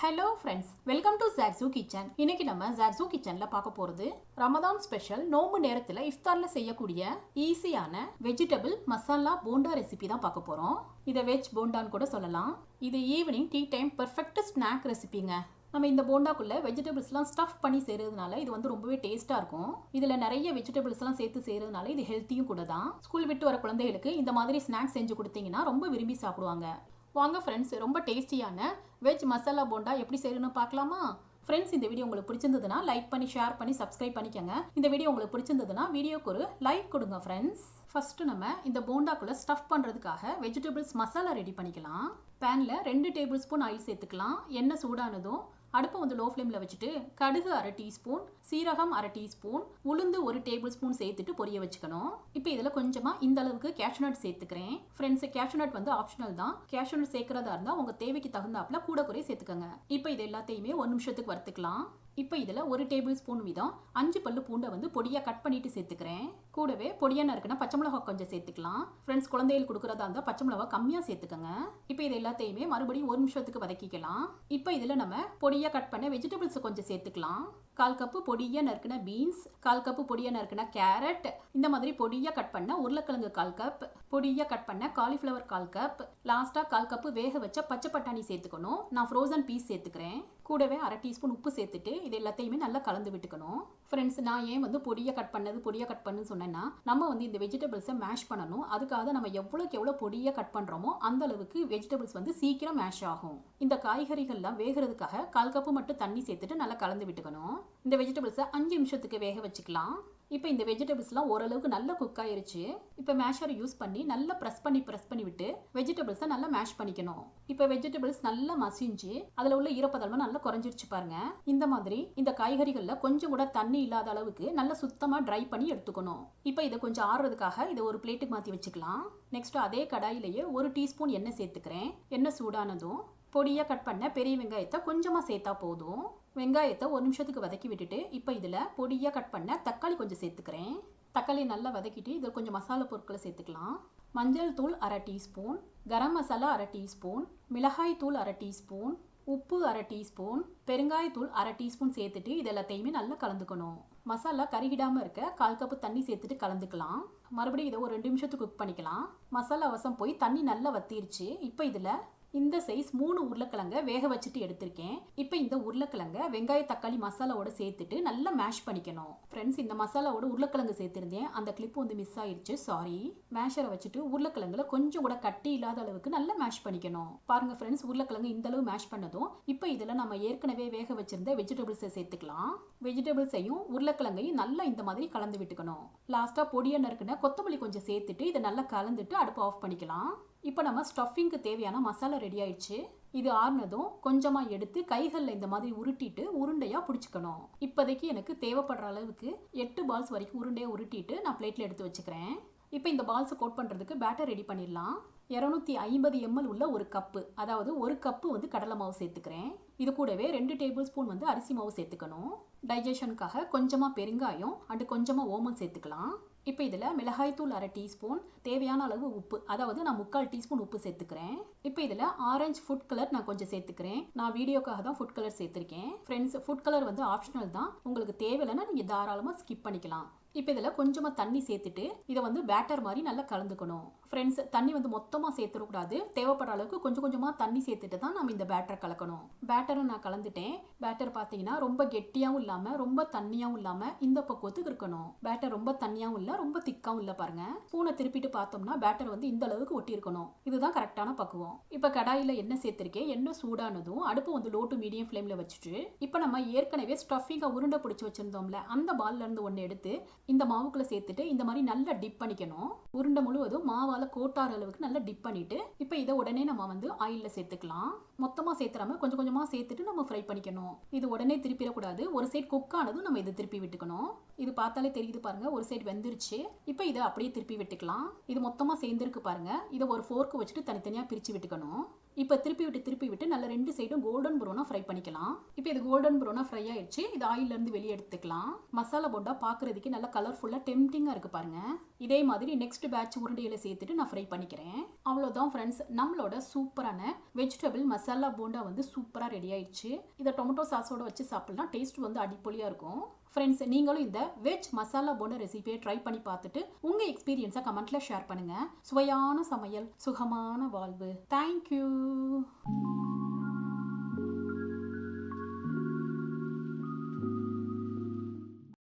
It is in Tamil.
Hello friends welcome to Jaksu kitchen இன்னைக்கு நம்ம ஜாக்ஸூ கிச்சனில் பார்க்க போகிறது ரமதான் ஸ்பெஷல் நோம்பு நேரத்தில் இஃப்தாரில் செய்யக்கூடிய ஈஸியான வெஜிடபிள் மசாலா போண்டா ரெசிபி தான் பார்க்க போகிறோம் இதை வெஜ் போண்டான்னு கூட சொல்லலாம். இது evening tea time perfect snack ரெசிபிங்க நம்ம இந்த போண்டாக்குள்ளே வெஜிடபிள்ஸ்லாம் ஸ்டஃப் பண்ணி செய்கிறதுனால இது வந்து ரொம்பவே டேஸ்ட்டாக இருக்கும். இதில் நிறைய வெஜிடபிள்ஸ்லாம் சேர்த்து செய்கிறதுனால இது ஹெல்த்தியும் கூட தான் ஸ்கூல் விட்டு வர குழந்தைகளுக்கு இந்த மாதிரி ஸ்நாக்ஸ் செஞ்சு கொடுத்தீங்கன்னா ரொம்ப விரும்பி சாப்பிடுவாங்க. வாங்க ஃப்ரெண்ட்ஸ் ரொம்ப டேஸ்டியான வெஜ் மசாலா போண்டா எப்படி செய்யணும்னு பார்க்கலாமா? ஃப்ரெண்ட்ஸ் இந்த வீடியோ உங்களுக்கு பிடிச்சிருந்ததுன்னா லைக் பண்ணி ஷேர் பண்ணி சப்ஸ்கிரைப் பண்ணிக்கோங்க. இந்த வீடியோ உங்களுக்கு பிடிச்சிருந்ததுன்னா வீடியோக்கு ஒரு லைக் கொடுங்க ஃப்ரெண்ட்ஸ் ஃபஸ்ட்டு நம்ம இந்த போண்டாக்குள்ளே ஸ்டஃப் பண்ணுறதுக்காக வெஜிடபிள்ஸ் மசாலா ரெடி பண்ணிக்கலாம். பேனில் ரெண்டு டேபிள் ஸ்பூன் ஆயில் சேர்த்துக்கலாம். எண்ணெய் சூடானதும் அடுப்பை வந்து லோ ஃப்ளேமில் வச்சுட்டு கடுகு அரை டீஸ்பூன் சீரகம் அரை டீஸ்பூன் உளுந்து ஒரு டேபிள் ஸ்பூன் சேர்த்துட்டு பொரிய வச்சுக்கணும். இப்போ இதில் கொஞ்சமாக இந்த அளவுக்கு கேஷ்நட் சேர்த்துக்கிறேன். ஃப்ரெண்ட்ஸ் கேஷ்நட் வந்து ஆப்ஷனல் தான். கேஷ்நட் சேர்க்கறதா இருந்தால் உங்கள் தேவைக்கு தகுந்தாப்புல கூட குறைய சேர்த்துக்கோங்க. இப்போ இது எல்லாத்தையுமே ஒரு நிமிஷத்துக்கு வறுத்துக்கலாம். இப்போ இதில் ஒரு டேபிள் ஸ்பூன் வீதம் அஞ்சு பல்லு பூண்டை வந்து பொடியாக கட் பண்ணிட்டு சேர்த்துக்கிறேன். கூடவே பொடியாக நறுக்குனா பச்சை மிளகா கொஞ்சம் சேர்த்துக்கலாம். ஃப்ரெண்ட்ஸ் குழந்தைகளுக்கு கொடுக்குறதா இருந்தால் பச்சை மிளகா கம்மியாக சேர்த்துக்கோங்க. இப்போ இது எல்லாத்தையுமே மறுபடியும் ஒரு நிமிஷத்துக்கு வதக்கிக்கலாம். இப்போ இதில் நம்ம பொடியாக கட் பண்ண வெஜிடபிள்ஸை கொஞ்சம் சேர்த்துக்கலாம். கால் கப்பு பொடியாக நறுக்கின பீன்ஸ் கால் கப்பு பொடியாக நறுக்கின கேரட் இந்த மாதிரி பொடியாக கட் பண்ண உருளைக்கிழங்கு கால் கப் பொடியாக கட் பண்ண காலிஃப்ளவர் கால் கப் லாஸ்ட்டாக கால் கப்பு வேக வச்ச பச்சை பட்டாணி சேர்த்துக்கணும். நான் ஃப்ரோசன் பீஸ் சேர்த்துக்கிறேன். கூடவே அரை டீஸ்பூன் உப்பு சேர்த்துட்டு இது எல்லாத்தையுமே நல்லா கலந்து விட்டுக்கணும். ஃப்ரெண்ட்ஸ் நான் ஏன் வந்து பொடியை கட் பண்ணது பொடியை கட் பண்ணுன்னு சொன்னேன்னா நம்ம வந்து இந்த வெஜிடபிள்ஸை மேஷ் பண்ணணும். அதுக்காக நம்ம எவ்வளோக்கு எவ்வளோ பொடியை கட் பண்ணுறோமோ அந்த அளவுக்கு வெஜிடபிள்ஸ் வந்து சீக்கிரம் மேஷ் ஆகும். இந்த காய்கறிகள்லாம் வேகிறதுக்காக கால் கப்பு மட்டும் தண்ணி சேர்த்துட்டு நல்லா கலந்து விட்டுக்கணும். இந்த வெஜிடபிள்ஸை அஞ்சு நிமிஷத்துக்கு வேக வச்சுக்கலாம். இப்போ இந்த வெஜிடபிள்ஸ்லாம் ஓரளவுக்கு நல்லா குக் ஆயிருச்சு. இப்போ மேஷரை யூஸ் பண்ணி நல்லா ப்ரெஸ் பண்ணி ப்ரெஸ் பண்ணி விட்டு வெஜிடபிள்ஸை நல்லா மேஷ் பண்ணிக்கணும். இப்போ வெஜிடபிள்ஸ் நல்லா மசிஞ்சு அதில் உள்ள ஈரப்பதமாக நல்லா குறைஞ்சிருச்சு பாருங்க. இந்த மாதிரி இந்த காய்கறிகளில் கொஞ்சம் கூட தண்ணி இல்லாத அளவுக்கு நல்லா சுத்தமாக ட்ரை பண்ணி எடுத்துக்கணும். இப்போ இதை கொஞ்சம் ஆறுறதுக்காக இதை ஒரு பிளேட்டுக்கு மாற்றி வச்சுக்கலாம். நெக்ஸ்ட் அதே கடாயிலேயே ஒரு டீஸ்பூன் எண்ணெய் சேர்த்துக்கிறேன். எண்ணெய் சூடானதும் பொடியாக கட் பண்ண பெரிய வெங்காயத்தை கொஞ்சமாக சேர்த்தா போதும். வெங்காயத்தை ஒரு நிமிஷத்துக்கு வதக்கி விட்டுட்டு இப்போ இதில் பொடியாக கட் பண்ண தக்காளி கொஞ்சம் சேர்த்துக்கிறேன். தக்காளி நல்லா வதக்கிட்டு இதில் கொஞ்சம் மசாலா பொருட்களை சேர்த்துக்கலாம். மஞ்சள் தூள் அரை டீஸ்பூன் கரம் மசாலா அரை டீஸ்பூன் மிளகாய் தூள் அரை டீஸ்பூன் உப்பு அரை டீஸ்பூன் பெருங்காயத்தூள் அரை டீஸ்பூன் சேர்த்துட்டு இது எல்லாத்தையுமே நல்லா கலந்துக்கணும். மசாலா கருகிடாமல் இருக்க கால் கப்பு தண்ணி சேர்த்துட்டு கலந்துக்கலாம். மறுபடியும் இதை ஒரு ரெண்டு நிமிஷத்துக்கு குக் பண்ணிக்கலாம். மசாலா வசம் போய் தண்ணி நல்லா வத்திருச்சு. இப்போ இதில் இந்த சைஸ் மூணு உருளைக்கிழங்க வேக வச்சுட்டு எடுத்திருக்கேன். இப்போ இந்த உருளைக்கிழங்க வெங்காய தக்காளி மசாலாவோட சேர்த்துட்டு நல்லா மேஷ் பண்ணிக்கணும். ஃப்ரெண்ட்ஸ் இந்த மசாலாவோட உருளைக்கிழங்கு சேர்த்துருந்தேன். அந்த கிளிப் வந்து மிஸ் ஆயிடுச்சு. சாரி மேஷரை வச்சுட்டு உருளைக்கிழங்குல கொஞ்சம் கூட கட்டி இல்லாத அளவுக்கு நல்லா மேஷ் பண்ணிக்கணும். பாருங்க ஃப்ரெண்ட்ஸ் உருளைக்கிழங்கு இந்த அளவு மேஷ் பண்ணதும் இப்போ இதில் நம்ம ஏற்கனவே வேக வச்சிருந்த வெஜிடபிள்ஸை சேர்த்துக்கலாம். வெஜிடபிள்ஸையும் உருளைக்கிழங்கையும் நல்லா இந்த மாதிரி கலந்து விட்டுக்கணும். லாஸ்ட்டாக பொடியை நறுக்குன கொத்தமல்லி கொஞ்சம் சேர்த்துட்டு இதை நல்லா கலந்துட்டு அடுப்பு ஆஃப் பண்ணிக்கலாம். இப்போ நம்ம ஸ்டஃபிங்க்கு தேவையான மசாலா ரெடி ஆயிடுச்சு. இது ஆறுனதும் கொஞ்சமாக எடுத்து கைகளில் இந்த மாதிரி உருட்டிட்டு உருண்டையாக பிடிச்சிக்கணும். இப்போதைக்கு எனக்கு தேவைப்படுற அளவுக்கு எட்டு பால்ஸ் வரைக்கும் உருண்டையாக உருட்டிட்டு நான் பிளேட்டில் எடுத்து வச்சுக்கிறேன். இப்போ இந்த பால்ஸை கோட் பண்ணுறதுக்கு பேட்டர் ரெடி பண்ணிடலாம். இரநூத்தி ஐம்பது எம்எல் உள்ள ஒரு கப்பு அதாவது ஒரு கப்பு வந்து கடலை மாவு சேர்த்துக்கிறேன். இது கூடவே ரெண்டு டேபிள் ஸ்பூன் வந்து அரிசி மாவு சேர்த்துக்கணும். டைஜஷனுக்காக கொஞ்சமாக பெருங்காயம் அண்டு கொஞ்சமாக ஓமம் சேர்த்துக்கலாம். இப்போ இதில் மிளகாய்த்தூள் அரை டீஸ்பூன் தேவையான அளவு உப்பு அதாவது நான் முக்கால் டீஸ்பூன் உப்பு சேர்த்துக்கிறேன். இப்போ இதில் ஆரஞ்சு ஃபுட் கலர் நான் கொஞ்சம் சேர்த்துக்கிறேன். நான் வீடியோக்காக தான் ஃபுட் கலர் சேர்த்துருக்கேன். ஃப்ரெண்ட்ஸ் ஃபுட் கலர் வந்து ஆப்ஷனல் தான். உங்களுக்கு தேவையில்லைன்னா நீங்கள் தாராளமாக ஸ்கிப் பண்ணிக்கலாம். இப்போ இதில் கொஞ்சமாக தண்ணி சேர்த்துட்டு இதை வந்து பேட்டர் மாதிரி நல்லா கலந்துக்கணும். ஃப்ரெண்ட்ஸ் தண்ணி வந்து மொத்தமாக சேர்த்துடக்கூடாது தேவைப்படுற அளவுக்கு கொஞ்சம் கொஞ்சமாக தண்ணி சேர்த்துட்டு தான் நம்ம இந்த பேட்டரை கலக்கணும். பேட்டரை நான் கலந்துட்டேன். பேட்டர் பார்த்தீங்கன்னா ரொம்ப கெட்டியாகவும் இல்லாமல் ரொம்ப தண்ணியாகவும் இல்லாமல் இந்த பக்குவத்துக்கு இருக்கணும். பேட்டர் ரொம்ப தண்ணியாகவும் இல்லை ரொம்ப திக்காகவும் இல்லை பாருங்க. ஸ்பூனை திருப்பிட்டு பார்த்தோம்னா பேட்டர் வந்து இந்த அளவுக்கு ஒட்டி இருக்கணும் இதுதான் கரெக்டான பக்குவம். இப்போ கடாயில் எண்ணெய் சேர்த்துருக்கேன். எண்ணெய் சூடானதும் அடுப்பு வந்து லோ டு மீடியம் ஃப்ளேமில் வச்சுட்டு இப்போ நம்ம ஏற்கனவே ஸ்டஃபிங்காக உருண்டை பிடிச்சி வச்சிருந்தோம்ல அந்த பால்லேருந்து ஒன்று எடுத்து இந்த மாவுக்குள்ள சேர்த்துட்டு இந்த மாதிரி நல்லா டிப் பண்ணிக்கணும். உருண்டை முழுவதும் மாவால கோட்டார் அளவுக்கு நல்லா டிப் பண்ணிட்டு இப்போ இதை உடனே நம்ம வந்து ஆயிலில் சேர்த்துக்கலாம். மொத்தமாக சேர்த்துறாம கொஞ்சம் கொஞ்சமாக சேர்த்துட்டு நம்ம ஃப்ரை பண்ணிக்கணும். இது உடனே திருப்பிடக்கூடாது. ஒரு சைடு குக் ஆனதும் நம்ம இதை திருப்பி விட்டுக்கணும். இது பார்த்தாலே தெரியுது பாருங்க ஒரு சைடு வெந்துருச்சு. இப்போ இதை அப்படியே திருப்பி விட்டுக்கலாம். இது மொத்தமாக சேர்ந்துருக்கு பாருங்க. இதை ஒரு ஃபோர்க்கு வச்சுட்டு தனித்தனியாக பிரித்து விட்டுக்கணும். இப்போ திருப்பி விட்டு திருப்பி விட்டு நல்ல ரெண்டு சைடும் கோல்டன் ப்ரௌனாக ஃப்ரை பண்ணிக்கலாம். இப்போ இது கோல்டன் ப்ரௌனாக ஃப்ரை ஆயிடுச்சு. இது ஆயிலேருந்து வெளியே எடுத்துக்கலாம். மசாலா போண்டா பார்க்குறதுக்கு நல்லா கலர்ஃபுல்லாக டெம்டிங்காக இருக்குது பாருங்கள் இதே மாதிரி நெக்ஸ்ட் பேட்ச் உருண்டையில் சேர்த்துட்டு நான் ஃப்ரை பண்ணிக்கிறேன். அவ்வளோதான் ஃப்ரெண்ட்ஸ் நம்மளோட சூப்பரான வெஜிடபிள் மசாலா போண்டா வந்து சூப்பராக ரெடி ஆயிடுச்சு. இதை டொமேட்டோ சாஸோட வச்சு சாப்பிட்லாம். டேஸ்ட் வந்து அடிப்பொலியாக இருக்கும். ஃப்ரெண்ட்ஸ் நீங்களும் இந்த வெஜ் மசாலா போண்டா ரெசிபியை ட்ரை பண்ணி பார்த்துட்டு உங்கள் எக்ஸ்பீரியன்ஸை கமெண்ட்டில் ஷேர் பண்ணுங்கள் சுவையான சமையல் சுகமான வாழ்வு. தேங்க்யூ